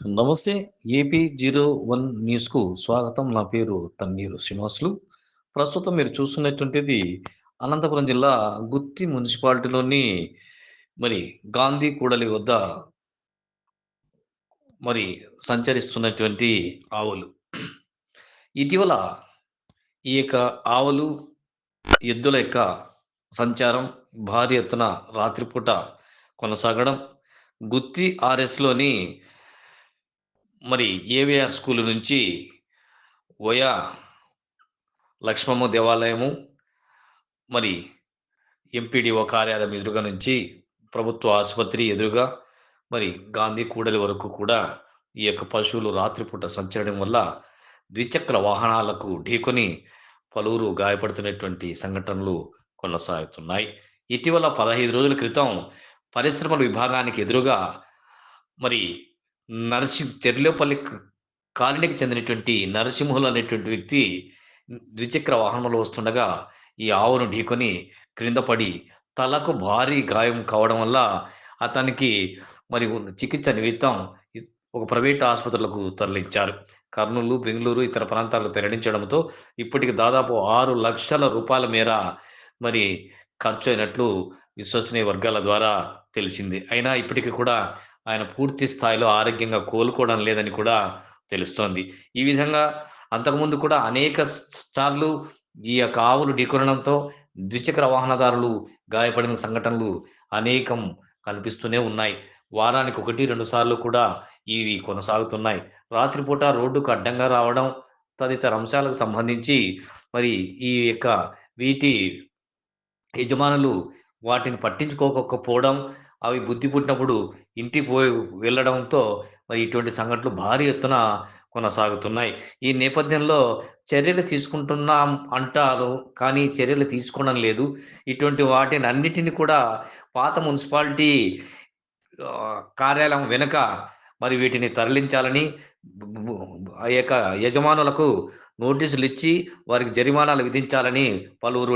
నమస్తే AP zero one న్యూస్కు స్వాగతం. నా పేరు తన్నీరు శ్రీనివాసులు. ప్రస్తుతం మీరు చూస్తున్నటువంటిది అనంతపురం జిల్లా గుత్తి మున్సిపాలిటీలోని మరి గాంధీ కూడలి వద్ద మరి సంచరిస్తున్నటువంటి ఆవులు. ఇటీవల ఈ యొక్క ఆవులు ఎద్దుల యొక్క సంచారం భారీ ఎత్తున రాత్రిపూట కొనసాగడం గుత్తి ఆర్ఎస్లోని మరి ఏవిఆర్ స్కూల్ నుంచి ఓయా లక్ష్మమ్మ దేవాలయము మరి ఎంపీడీఓ కార్యాలయం ఎదురుగా నుంచి ప్రభుత్వ ఆసుపత్రి ఎదురుగా మరి గాంధీ కూడలి వరకు కూడా ఈ యొక్క పశువులు రాత్రిపూట సంచరడం వల్ల ద్విచక్ర వాహనాలకు ఢీకొని పలువురు గాయపడుతున్నటువంటి సంఘటనలు కొనసాగుతున్నాయి. ఇటీవల పదహైదు రోజుల క్రితం పరిశ్రమల విభాగానికి ఎదురుగా మరి నరసింహ చెర్లేపల్లి కాలనీకి చెందినటువంటి నరసింహులు అనేటువంటి వ్యక్తి ద్విచక్ర వాహనంలో వస్తుండగా ఈ ఆవును ఢీకొని క్రింద పడి తలకు భారీ గాయం కావడం వల్ల అతనికి మరి చికిత్స నిమిత్తం ఒక ప్రైవేట్ ఆసుపత్రులకు తరలించారు. కర్నూలు బెంగళూరు ఇతర ప్రాంతాలకు తరలించడంతో ఇప్పటికి దాదాపు ఆరు లక్షల రూపాయల మేర మరి ఖర్చు అయినట్లు విశ్వసనీయ వర్గాల ద్వారా తెలిసింది. అయినా ఇప్పటికీ కూడా ఆయన పూర్తి స్థాయిలో ఆరోగ్యంగా కోలుకోవడం లేదని కూడా తెలుస్తోంది. ఈ విధంగా అంతకుముందు కూడా అనేక సార్లు ఈ యొక్క ఆవులు ఢీకొనడంతో ద్విచక్ర వాహనదారులు గాయపడిన సంఘటనలు అనేకం కనిపిస్తూనే ఉన్నాయి. వారానికి ఒకటి రెండు సార్లు కూడా ఇవి కొనసాగుతున్నాయి. రాత్రిపూట రోడ్డుకు అడ్డంగా రావడం తదితర అంశాలకు సంబంధించి మరి ఈ యొక్క వీటి యజమానులు వాటిని పట్టించుకోకపోవడం అవి బుద్ధి పుట్టినప్పుడు ఇంటికి పోయి వెళ్ళడంతో మరి ఇటువంటి సంఘటనలు భారీ ఎత్తున కొనసాగుతున్నాయి. ఈ నేపథ్యంలో చర్యలు తీసుకుంటున్నాం అంటారు కానీ చర్యలు తీసుకోవడం లేదు. ఇటువంటి వాటిని అన్నిటిని కూడా పాత మున్సిపాలిటీ కార్యాలయం వెనుక మరి వీటిని తరలించాలని ఆ యొక్క యజమానులకు నోటీసులు ఇచ్చి వారికి జరిమానాలు విధించాలని పలువురు